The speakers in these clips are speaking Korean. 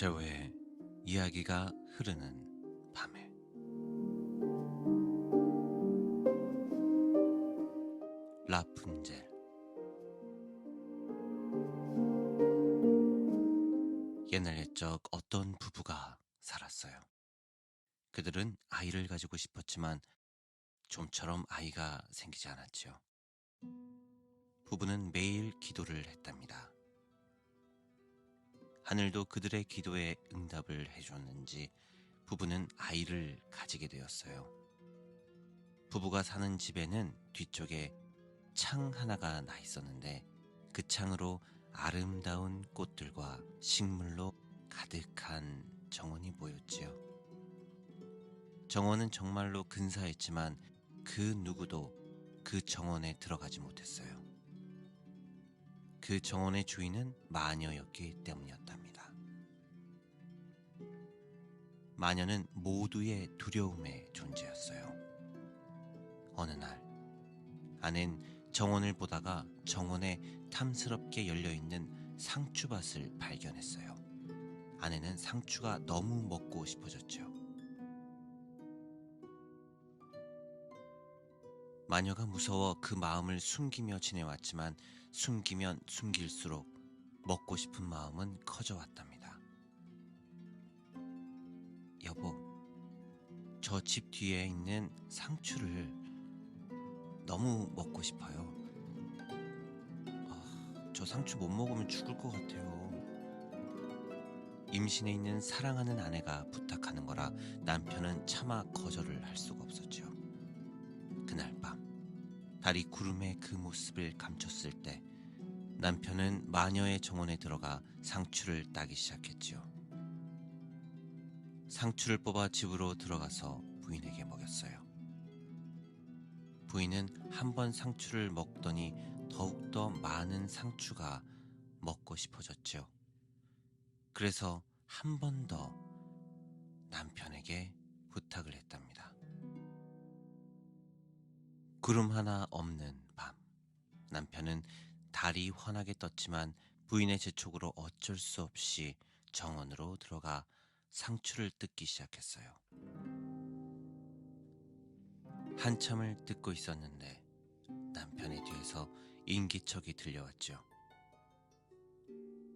제오의 이야기가 흐르는 밤에 라푼젤 옛날 옛적 어떤 부부가 살았어요. 그들은 아이를 가지고 싶었지만 좀처럼 아이가 생기지 않았지요. 부부는 매일 기도를 했답니다. 하늘도 그들의 기도에 응답을 해줬는지 부부는 아이를 가지게 되었어요. 부부가 사는 집에는 뒤쪽에 창 하나가 나 있었는데 그 창으로 아름다운 꽃들과 식물로 가득한 정원이 보였지요. 정원은 정말로 근사했지만 그 누구도 그 정원에 들어가지 못했어요. 그 정원의 주인은 마녀였기 때문이었답니다. 마녀는 모두의 두려움의 존재였어요. 어느 날, 아는 정원을 보다가 정원에 탐스럽게 열려있는 상추밭을 발견했어요. 아내는 상추가 너무 먹고 싶어졌죠. 마녀가 무서워 그 마음을 숨기며 지내왔지만 숨기면 숨길수록 먹고 싶은 마음은 커져왔답니다. 여보, 저 집 뒤에 있는 상추를 너무 먹고 싶어요. 아, 저 상추 못 먹으면 죽을 것 같아요. 임신해 있는 사랑하는 아내가 부탁하는 거라 남편은 차마 거절을 할 수가 없었죠. 달이 구름의 그 모습을 감췄을 때 남편은 마녀의 정원에 들어가 상추를 따기 시작했지요. 상추를 뽑아 집으로 들어가서 부인에게 먹였어요. 부인은 한 번 상추를 먹더니 더욱더 많은 상추가 먹고 싶어졌죠. 그래서 한 번 더 남편에게 부탁을 했답니 구름 하나 없는 밤. 남편은 달이 환하게 떴지만 부인의 재촉으로 어쩔 수 없이 정원으로 들어가 상추를 뜯기 시작했어요. 한참을 뜯고 있었는데 남편의 뒤에서 인기척이 들려왔죠.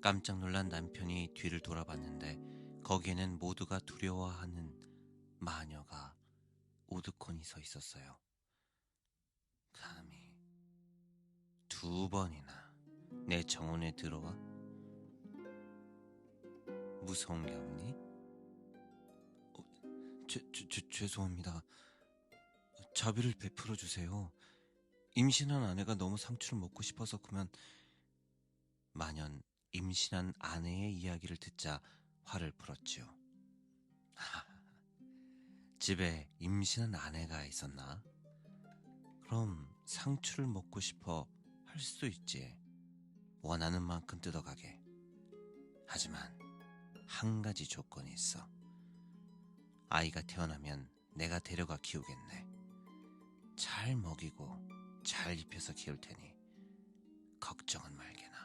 깜짝 놀란 남편이 뒤를 돌아봤는데 거기에는 모두가 두려워하는 마녀가 오드콘이 서 있었어요. 감히 두 번이나 내 정원에 들어와? 무서운 게 없니? 어, 죄, 죄, 죄, 죄송합니다. 자비를 베풀어 주세요. 임신한 아내가 너무 상추를 먹고 싶어서 그만 만연 임신한 아내의 이야기를 듣자 화를 풀었지요. 집에 임신한 아내가 있었나? 그럼 상추를 먹고 싶어 할 수도 있지. 원하는 만큼 뜯어가게. 하지만 한 가지 조건이 있어. 아이가 태어나면 내가 데려가 키우겠네. 잘 먹이고 잘 입혀서 키울 테니 걱정은 말게나.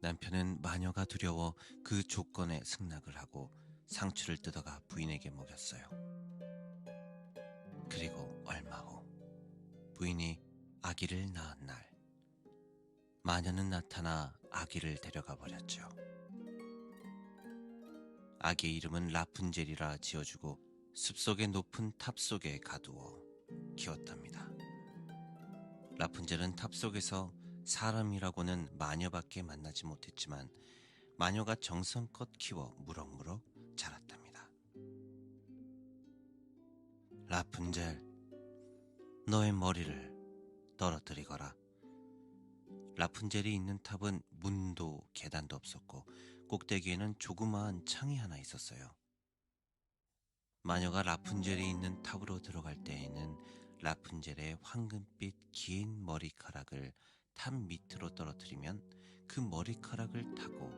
남편은 마녀가 두려워 그 조건에 승낙을 하고 상추를 뜯어가 부인에게 먹였어요. 그리고 얼마 후 부인이 아기를 낳은 날 마녀는 나타나 아기를 데려가 버렸죠. 아기의 이름은 라푼젤이라 지어주고 숲속의 높은 탑 속에 가두어 키웠답니다. 라푼젤은 탑 속에서 사람이라고는 마녀밖에 만나지 못했지만 마녀가 정성껏 키워 무럭무럭 자랐답니다. 라푼젤, 너의 머리를 떨어뜨리거라. 라푼젤이 있는 탑은 문도 계단도 없었고 꼭대기에는 조그마한 창이 하나 있었어요. 마녀가 라푼젤이 있는 탑으로 들어갈 때에는 라푼젤의 황금빛 긴 머리카락을 탑 밑으로 떨어뜨리면 그 머리카락을 타고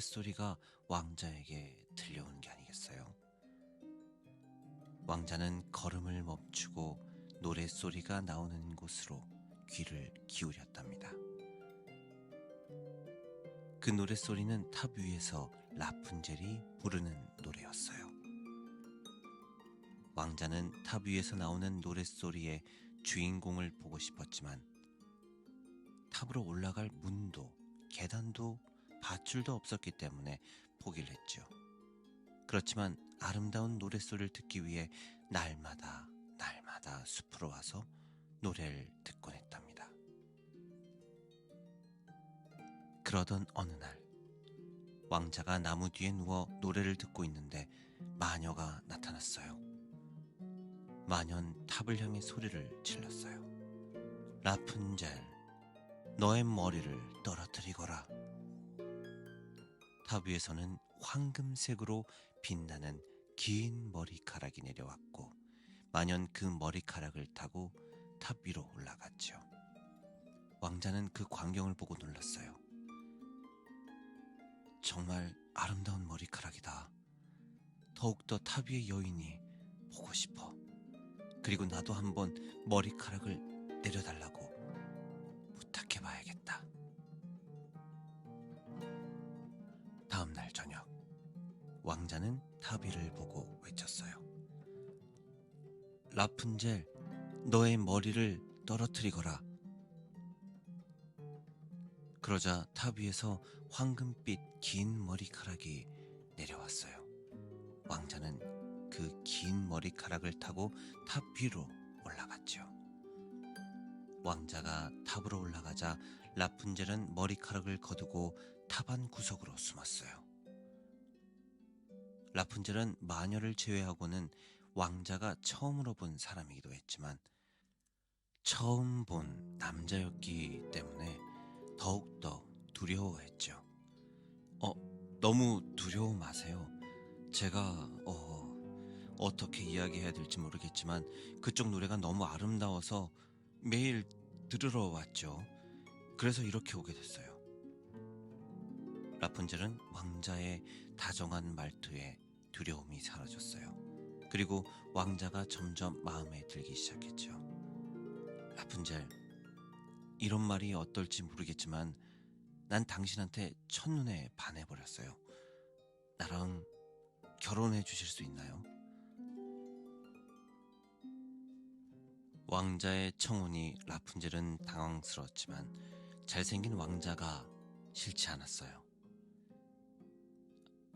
노랫소리가 왕자에게 들려오는 게 아니겠어요? 왕자는 걸음을 멈추고 노랫소리가 나오는 곳으로 귀를 기울였답니다. 그 노랫소리는 탑 위에서 라푼젤이 부르는 노래였어요. 왕자는 탑 위에서 나오는 노랫소리의 주인공을 보고 싶었지만 탑으로 올라갈 문도 계단도 밧줄도 없었기 때문에 포기를 했죠. 그렇지만 아름다운 노랫소리를 듣기 위해 날마다 날마다 숲으로 와서 노래를 듣곤 했답니다. 그러던 어느 날 왕자가 나무 뒤에 누워 노래를 듣고 있는데 마녀가 나타났어요. 마녀는 탑을 향해 소리를 질렀어요. 라푼젤, 너의 머리를 떨어뜨리거라. 탑 위에서는 황금색으로 빛나는 긴 머리카락이 내려왔고 마녀는 그 머리카락을 타고 탑 위로 올라갔죠. 왕자는 그 광경을 보고 놀랐어요. 정말 아름다운 머리카락이다. 더욱더 탑 위의 여인이 보고 싶어. 그리고 나도 한번 머리카락을 내려달라고 왕자는 탑 위를 보고 외쳤어요. 라푼젤, 너의 머리를 떨어뜨리거라. 그러자 탑 위에서 황금빛 긴 머리카락이 내려왔어요. 왕자는 그 긴 머리카락을 타고 탑 위로 올라갔죠. 왕자가 탑으로 올라가자 라푼젤은 머리카락을 거두고 탑 안 구석으로 숨었어요. 라푼젤은 마녀를 제외하고는 왕자가 처음으로 본 사람이기도 했지만 처음 본 남자였기 때문에 더욱더 두려워했죠. 어, 너무 두려워 마세요. 제가, 어, 어떻게 이야기해야 될지 모르겠지만 그쪽 노래가 너무 아름다워서 매일 들으러 왔죠. 그래서 이렇게 오게 됐어요. 라푼젤은 왕자의 다정한 말투에 두려움이 사라졌어요. 그리고 왕자가 점점 마음에 들기 시작했죠. 라푼젤, 이런 말이 어떨지 모르겠지만 난 당신한테 첫눈에 반해버렸어요. 나랑 결혼해 주실 수 있나요? 왕자의 청혼이 라푼젤은 당황스러웠지만 잘생긴 왕자가 싫지 않았어요.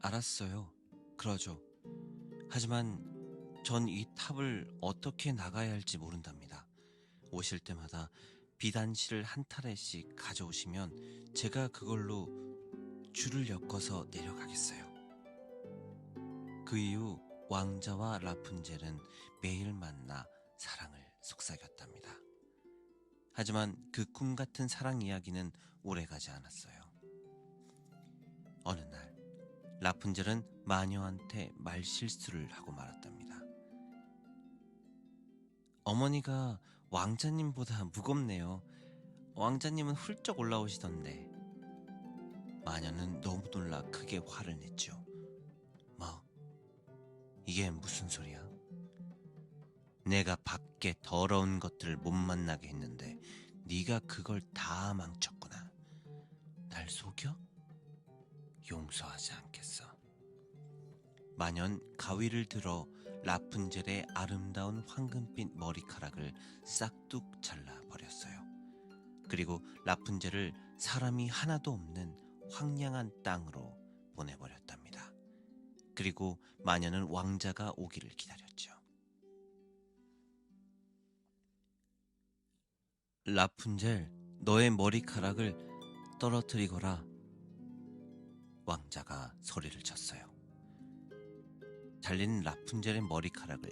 알았어요. 그러죠. 하지만 전 이 탑을 어떻게 나가야 할지 모른답니다. 오실 때마다 비단실을 한 타래씩 가져오시면 제가 그걸로 줄을 엮어서 내려가겠어요. 그 이후 왕자와 라푼젤은 매일 만나 사랑을 속삭였답니다. 하지만 그 꿈 같은 사랑 이야기는 오래가지 않았어요. 어느 날 라푼젤은 마녀한테 말실수를 하고 말았답니다. 어머니가 왕자님보다 무겁네요. 왕자님은 훌쩍 올라오시던데. 마녀는 너무 놀라 크게 화를 냈죠. 뭐? 이게 무슨 소리야? 내가 밖에 더러운 것들을 못 만나게 했는데 네가 그걸 다 망쳤구나. 날 속여? 용서하지 않겠어. 마녀는 가위를 들어 라푼젤의 아름다운 황금빛 머리카락을 싹둑 잘라 버렸어요. 그리고 라푼젤을 사람이 하나도 없는 황량한 땅으로 보내버렸답니다. 그리고 마녀는 왕자가 오기를 기다렸죠. 라푼젤, 너의 머리카락을 떨어뜨리거라. 왕자가 소리를 쳤어요. 달린 라푼젤의 머리카락을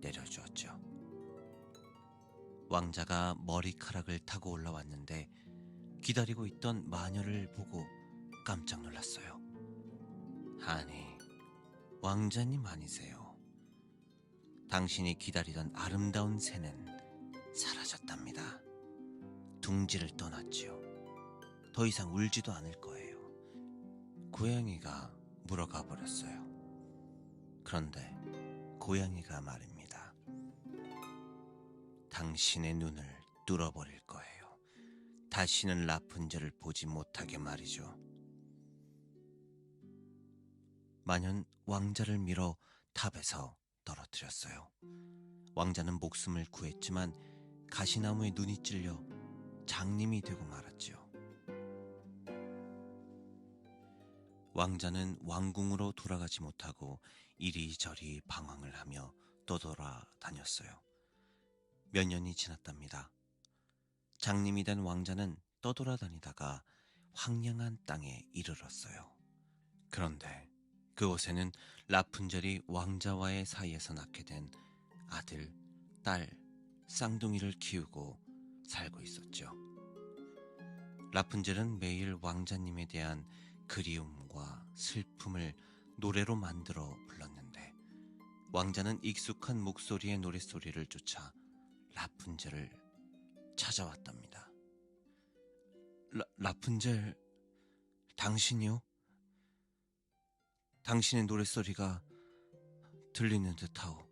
내려주었죠. 왕자가 머리카락을 타고 올라왔는데 기다리고 있던 마녀를 보고 깜짝 놀랐어요. 아니, 왕자님 아니세요. 당신이 기다리던 아름다운 새는 사라졌답니다. 둥지를 떠났지요. 더 이상 울지도 않을 거예요. 고양이가 물어가 버렸어요. 그런데 고양이가 말입니다. 당신의 눈을 뚫어버릴 거예요. 다시는 라푼젤을 보지 못하게 말이죠. 마녀는 왕자를 밀어 탑에서 떨어뜨렸어요. 왕자는 목숨을 구했지만 가시나무에 눈이 찔려 장님이 되고 말았지요. 왕자는 왕궁으로 돌아가지 못하고 이리저리 방황을 하며 떠돌아 다녔어요. 몇 년이 지났답니다. 장님이 된 왕자는 떠돌아 다니다가 황량한 땅에 이르렀어요. 그런데 그곳에는 라푼젤이 왕자와의 사이에서 낳게 된 아들, 딸, 쌍둥이를 키우고 살고 있었죠. 라푼젤은 매일 왕자님에 대한 그리움 과 슬픔을 노래로 만들어 불렀는데 왕자는 익숙한 목소리의 노랫소리를 쫓아 라푼젤을 찾아왔답니다. 라, 라푼젤, 당신이요? 당신의 노랫소리가 들리는 듯하오.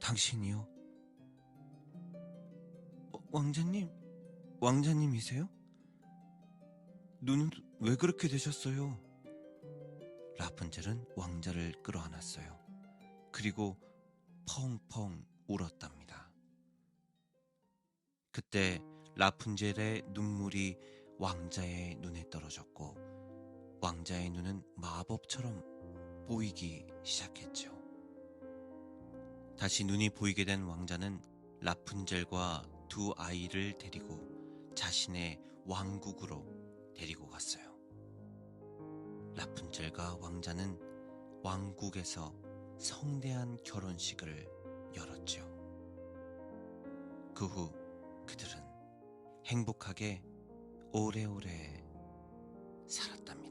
당신이요? 어, 왕자님, 왕자님이세요? 눈은 왜 그렇게 되셨어요? 라푼젤은 왕자를 끌어안았어요. 그리고 펑펑 울었답니다. 그때 라푼젤의 눈물이 왕자의 눈에 떨어졌고 왕자의 눈은 마법처럼 보이기 시작했죠. 다시 눈이 보이게 된 왕자는 라푼젤과 두 아이를 데리고 자신의 왕국으로 데리고 갔어요. 라푼젤과 왕자는 왕국에서 성대한 결혼식을 열었죠. 그 후 그들은 행복하게 오래오래 살았답니다.